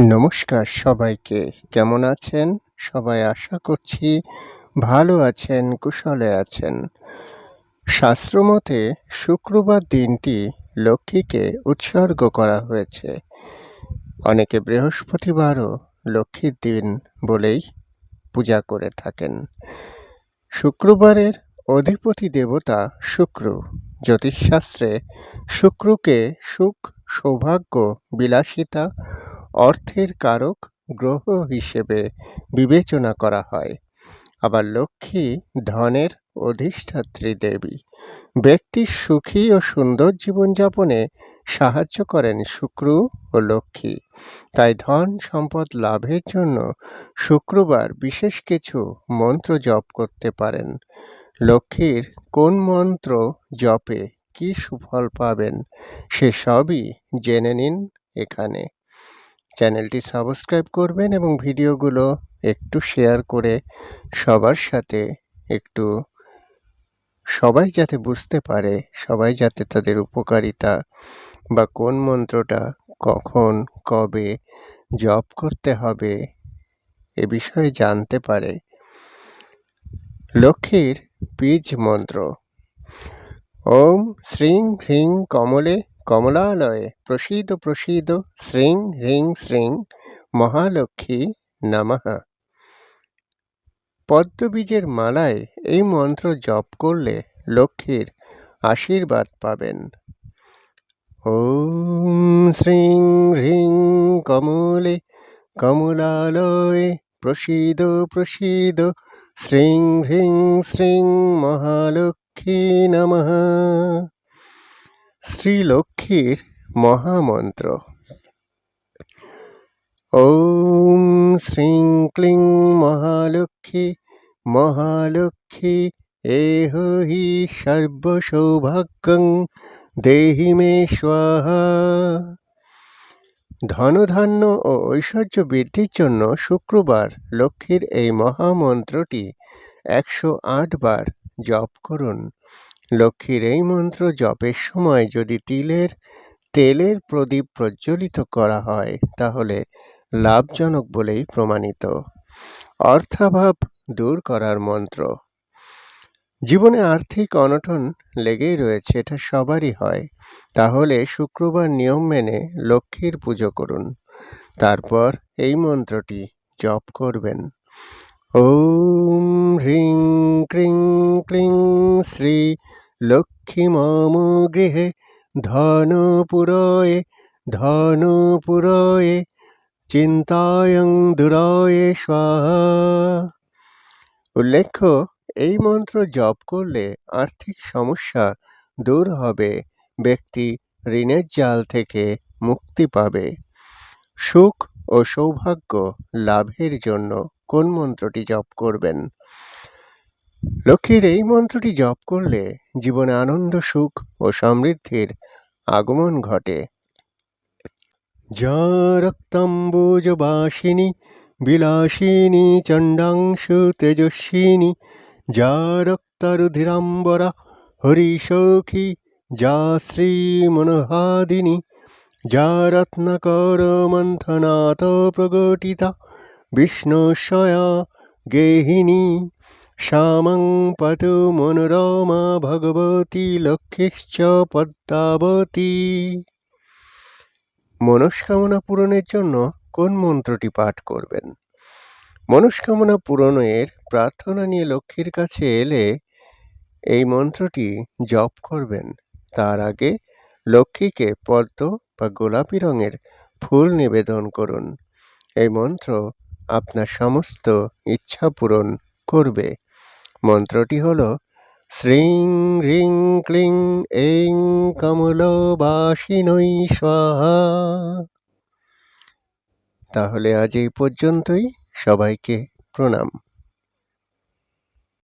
নমস্কার সবাইকে। কেমন আছেন? সবাই আশা করছি ভালো আছেন, কুশলে আছেন। শাস্ত্রমতে শুক্রবার দিনটি লক্ষ্মীকে উৎসর্গ করা হয়েছে। অনেকে বৃহস্পতিবারও লক্ষ্মীর দিন বলেই পূজা করে থাকেন। শুক্রবারের অধিপতি দেবতা শুক্র। জ্যোতিষশাস্ত্রে শুক্রকে সুখ, সৌভাগ্য, বিলাসিতা অর্থের কারক গ্রহ হিসেবে বিবেচনা করা হয়। আবার লক্ষ্মী ধনের অধিষ্ঠাত্রী দেবী। ব্যক্তির সুখী ও সুন্দর জীবনযাপনে সাহায্য করেন শুক্র ও লক্ষ্মী। তাই ধন সম্পদ লাভের জন্য শুক্রবার বিশেষ কিছু মন্ত্র জপ করতে পারেন। লক্ষ্মীর কোন মন্ত্র জপে কি সুফল পাবেন, সে সবই জেনে নিন এখানে। চ্যানেলটি সাবস্ক্রাইব করবেন এবং ভিডিওগুলো একটু শেয়ার করে সবার সাথে একটু সবাই যাতে বুঝতে পারে, সবাই যাতে তাদের উপকারিতা বা কোন মন্ত্রটা কখন, কবে, জপ করতে হবে এ বিষয়ে জানতে পারে। লক্ষ্মীর বীজ মন্ত্র। ওম শ্রীং হ্রিং কমলে কমলালয়ে প্রসীদ প্রসীদ শ্রীং হ্রিং শ্রীং মহালক্ষ্মী নমঃ। পদ্মবীজের মালায় এই মন্ত্র জপ করলে লক্ষ্মীর আশীর্বাদ পাবেন। ওম শ্রীং হ্রিং কমলে কমলালয়ে প্রসীদ প্রসীদ শ্রীং হ্রিং শ্রীং মহালক্ষ্মী নমঃ। শ্রীলক্ষ্মীর মহামন্ত্র। ওম শ্রীং ক্লিং মহালক্ষ্মী মহালক্ষ্মী, এহ হি সর্বসৌভাগ্যং, দেহি মে স্বাহা। ধনধান্য ও ঐশ্বর্য বৃদ্ধির জন্য শুক্রবার লক্ষ্মীর এই মহামন্ত্রটি একশো আট বার জপ করুন। লক্ষ্মীর এই মন্ত্র জপের সময় যদি তিলের, তেলের প্রদীপ প্রজ্বলিত করা হয়, তাহলে লাভজনক বলেই প্রমাণিত। অর্থাভাব দূর করার মন্ত্র। জীবনে আর্থিক অনটন লেগেই রয়েছে, এটা সবারই হয়। তাহলে শুক্রবার নিয়ম মেনে লক্ষ্মীর পুজো করুন। তারপর এই মন্ত্রটি জপ করবেন। ওম হ্রিং ক্রিং ক্লিং শ্রী লক্ষ্মী মম গৃহে ধনপুরয়ে ধনপুরয়ে, চিন্তায়ং দুরয়ে স্বাহা। উল্লেখ্য, এই মন্ত্র জপ করলে আর্থিক সমস্যা দূর হবে, ব্যক্তি ঋণের জাল থেকে মুক্তি পাবে। সুখ ও সৌভাগ্য লাভের জন্য কোন মন্ত্রটি জপ করবেন? লক্ষ্মীর এই মন্ত্রটি জপ করলে জীবনে আনন্দ, সুখ ও সমৃদ্ধির আগমন ঘটে। যা রক্তাম্বুজবাসিনী বিলাসিনী, চণ্ডাংশু তেজস্বিনী, যা রক্তারুধিরাম্বরা হরিসখী যা শ্রীমনোহাদিনী, যা রত্নকর মন্থনাথ প্রগটিতা বিষ্ণুশয়া গেহিনী শ্যামং পতু মনোরমা ভগবতী লক্ষ্মীশ্চ পদ্মাবতী মনস্কামনা পূরণের জন্য কোন মন্ত্রটি পাঠ করবেন? মনস্কামনা পূরণের প্রার্থনা নিয়ে লক্ষ্মীর কাছে এলে এই মন্ত্রটি জপ করবেন। তার আগে লক্ষ্মীকে পদ্ম বা গোলাপি রঙের ফুল নিবেদন করুন। এই মন্ত্র আপনার সমস্ত ইচ্ছা পূরণ করবে। মন্ত্রটি হল, শ্রীং হ্রিং ক্লিং এইং কমলবাসিনৈ স্বাহা। তাহলে আজ এই পর্যন্তই। সবাইকে প্রণাম।